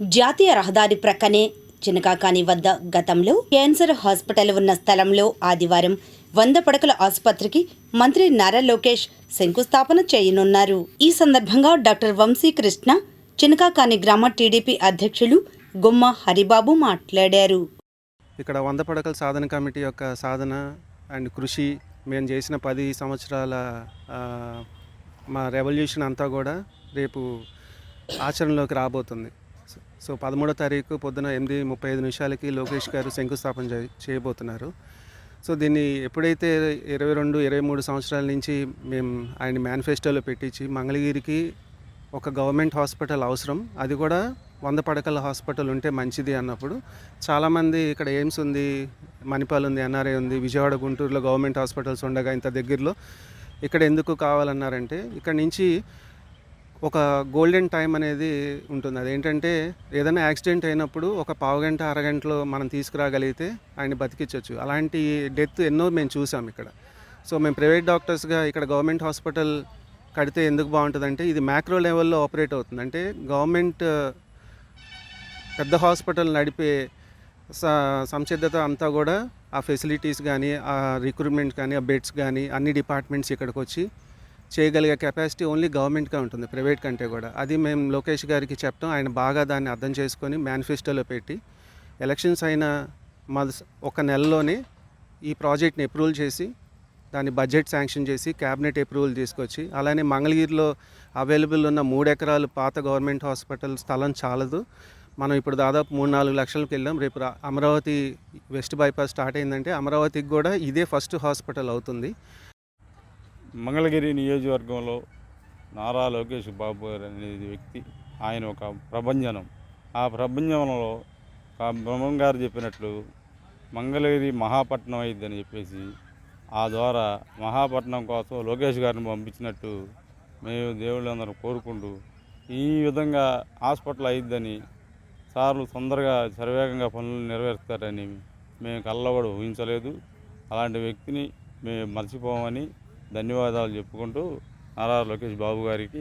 జాతీయ రహదారి ప్రక్కనే చినకాకాని వద్ద గతంలో క్యాన్సర్ హాస్పిటల్ ఉన్న స్థలంలో ఆదివారం వంద పడకల ఆసుపత్రికి మంత్రి నారా లోకేష్ శంకుస్థాపన చేయనున్నారు. ఈ సందర్భంగా డాక్టర్ వంశీ కృష్ణ చినకాకాని గ్రామ టీడీపీ అధ్యక్షులు గుమ్మ హరిబాబు మాట్లాడారు. ఇక్కడ వంద పడకల సాధన కమిటీ యొక్క సాధన అండ్ కృషి మేము చేసిన పది సంవత్సరాల మా రెవల్యూషన్ అంతా కూడా రేపు ఆచరణలోకి రాబోతుంది. సో- పదమూడో తారీఖు పొద్దున ఎనిమిది ముప్పై ఐదు నిమిషాలకి లోకేష్ గారు శంకుస్థాపన చేయబోతున్నారు. సో దీన్ని ఎప్పుడైతే ఇరవై రెండు ఇరవై మూడు సంవత్సరాల నుంచి మేము ఆయన మేనిఫెస్టోలో పెట్టించి మంగళగిరికి ఒక గవర్నమెంట్ హాస్పిటల్ అవసరం అది కూడా వంద పడకల హాస్పిటల్ ఉంటే మంచిది అన్నప్పుడు చాలామంది ఇక్కడ ఎయిమ్స్ ఉంది మణిపాల్ ఉంది ఎన్ఆర్ఐ ఉంది విజయవాడ గుంటూరులో గవర్నమెంట్ హాస్పిటల్స్ ఉండగా ఇంత దగ్గరలో ఇక్కడ ఎందుకు కావాలన్నారంటే ఇక్కడ నుంచి ఒక గోల్డెన్ టైం అనేది ఉంటుంది. అదేంటంటే ఏదైనా యాక్సిడెంట్ అయినప్పుడు ఒక పావుగంట అరగంటలో మనం తీసుకురాగలిగితే ఆయన బతికించవచ్చు అలాంటి డెత్ ఎన్నో మేము చూసాం ఇక్కడ. సో మేము ప్రైవేట్ డాక్టర్స్గా ఇక్కడ గవర్నమెంట్ హాస్పిటల్ కడితే ఎందుకు బాగుంటుందంటే ఇది మ్యాక్రో లెవెల్లో ఆపరేట్ అవుతుంది. అంటే గవర్నమెంట్ uh, పెద్ద హాస్పిటల్ నడిపే స సంసిద్ధత అంతా కూడా ఆ ఫెసిలిటీస్ కానీ ఆ రిక్రూట్మెంట్ కానీ ఆ బెడ్స్ కానీ అన్ని డిపార్ట్మెంట్స్ ఇక్కడికి వచ్చి చేయగలిగే కెపాసిటీ ఓన్లీ గవర్నమెంట్గా ఉంటుంది ప్రైవేట్ కంటే కూడా. అది మేము లోకేష్ గారికి చెప్తాం ఆయన బాగా దాన్ని అర్థం చేసుకొని మేనిఫెస్టోలో పెట్టి ఎలక్షన్స్ అయిన మా ఒక నెలలోనే ఈ ప్రాజెక్ట్ని అప్రూవల్ చేసి దాని బడ్జెట్ శాంక్షన్ చేసి క్యాబినెట్ అప్రూవల్ తీసుకొచ్చి అలానే మంగళగిరిలో అవైలబుల్ ఉన్న మూడు ఎకరాలు పాత గవర్నమెంట్ హాస్పిటల్ స్థలం చాలదు. మనం ఇప్పుడు దాదాపు మూడు నాలుగు లక్షలకు వెళ్ళాం. రేపు అమరావతి వెస్ట్ బైపాస్ స్టార్ట్ అయిందంటే అమరావతికి కూడా ఇదే ఫస్ట్ హాస్పిటల్ అవుతుంది. మంగళగిరి నియోజకవర్గంలో నారా లోకేష్ బాబు గారు అనే వ్యక్తి. ఆయన ఒక ప్రభంజనం. ఆ ప్రభంజనంలో బ్రహ్మం గారు చెప్పినట్లు మంగళగిరి మహాపట్నం అయిందని చెప్పేసి ఆ ద్వారా మహాపట్నం కోసం లోకేష్ గారిని పంపించినట్టు మేము దేవుళ్ళందరం కోరుకుంటూ ఈ విధంగా హాస్పిటల్ అయిద్దని సార్లు తొందరగా శరవేగంగా పనులు నెరవేరుస్తారని మేము కళ్ళలో ఊహించలేదు. అలాంటి వ్యక్తిని మేము మర్చిపోమని ధన్యవాదాలు చెప్పుకుంటూ నారా లోకేష్ బాబు గారికి